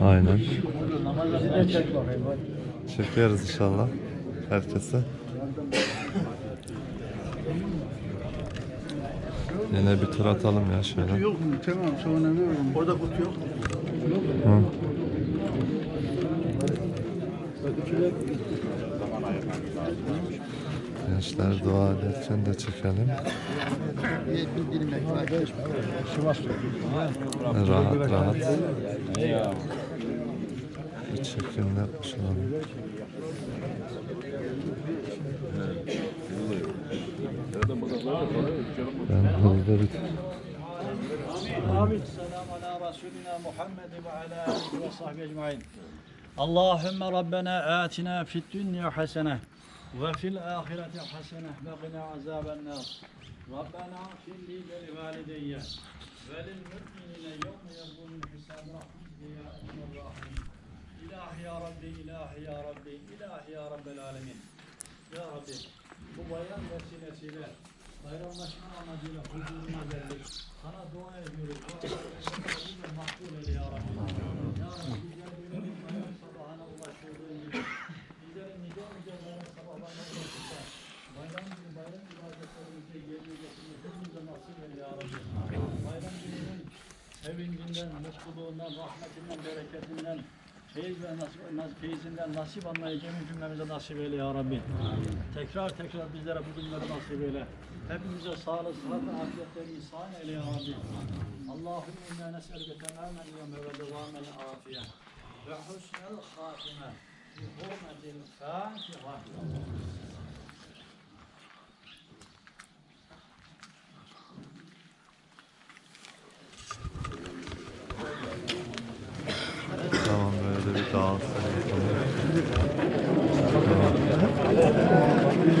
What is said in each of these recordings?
Aynen. Çekiyoruz inşallah. Herkese. Yine bir tur atalım ya şöyle. Yok mu? Tamam sonra veririm. Orada kutu yok. Hı. Gençler dua ederken de çekelim. rahat rahat. Bir çekimle usulalım. Ben hızlı bir Amin. Selamun ala ve ala ve. Allahümme Rabbena atina fid dünya hasene ve fil ahireti hasene ve gina azaben nar. Rabbena filli ve li valideyye ve lil müminine yevme yevmun hisab rahmetli ya ekmer rahim. İlahi ya Rabbi, ilahi ya Rabbi, ilahi ya Rabbel alemin. Ya Rabbi, bu bayan vesilesiyle bayramlaşma amacıyla huzuruna geldik. Sana dua ediyoruz. Mutluluğundan, rahmetinden, bereketinden, feyiz ve nasip, nas, feyizinden nasip almayı cemi cümlemize nasip eyle ya Rabbi. Tekrar tekrar bizlere bu günleri nasip eyle. Hepimize sağlık, sıhhat ve afiyetleri ihsan eyle ya Rabbi. Allahümme inna nes'elüke temamen yevme ve devamen afiye ve husnel hatime bi hurmetil Fatiha. Böyle.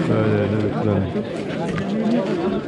Böyle bitirelim.